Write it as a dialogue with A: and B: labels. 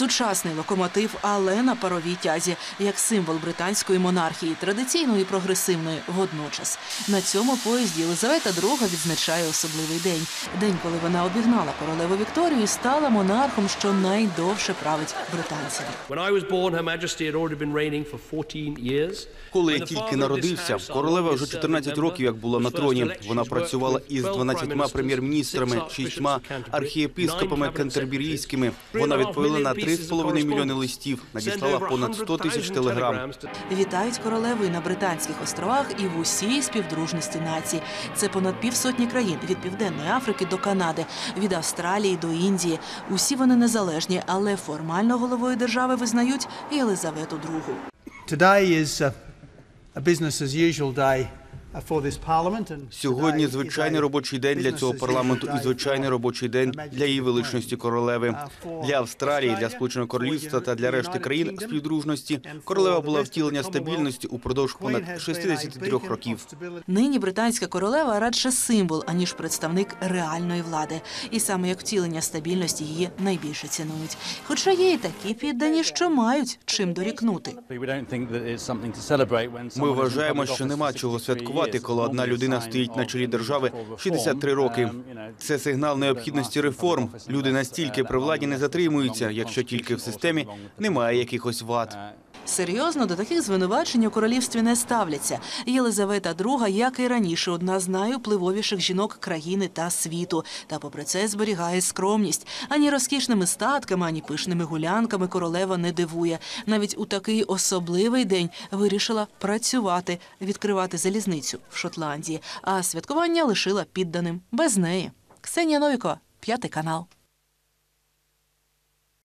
A: Сучасний локомотив, але на паровій тязі, як символ британської монархії, традиційної і прогресивної водночас. На цьому поїзді Єлизавета II відзначає особливий день. День, коли вона обігнала королеву Вікторію і стала монархом, що найдовше править британцями.
B: When I was born, Her Majesty had already been reigning for 14 years.
C: Коли я тільки народився, королева вже 14 років як була на троні. Вона працювала із 12 прем'єр-міністрами, шістьма архієпископами кентерберійськими. Вона відповіла на 3,5 мільйони листів, надіслала понад 100 тисяч телеграм.
A: Вітають королеву і на британських островах і в усій співдружності націй. Це понад півсотні країн від південної Африки до Канади, від Австралії до Індії. Усі вони незалежні, але формально головою держави визнають Єлизавету II.
D: Today is a, a business as usual day uh, for this parliament. And
C: Сьогодні звичайний робочий день для цього парламенту і звичайний робочий день для її величності королеви. Для Австралії, для Сполученої Королівства та для решти країн співдружності королева була втілення стабільності упродовж понад 63 років.
A: Нині британська королева радше символ, аніж представник реальної влади. І саме як втілення стабільності її найбільше цінують. Хоча є і такі піддані, що мають чим дорікнути.
C: Ми вважаємо, що нема чого святкувати, коли одна людина стоїть на чолі держави 63 роки. Це сигнал необхідності реформ. Люди настільки при владі не затримуються, якщо тільки в системі немає якихось вад.
A: Серйозно до таких звинувачень у королівстві не ставляться. Єлизавета II, як і раніше, одна з найвпливовіших жінок країни та світу. Та попри це зберігає скромність. Ані розкішними статками, ані пишними гулянками королева не дивує. Навіть у такий особливий день вирішила працювати, відкривати залізницю в Шотландії. А святкування лишила підданим без неї. Ксенія Новікова, п'ятий канал.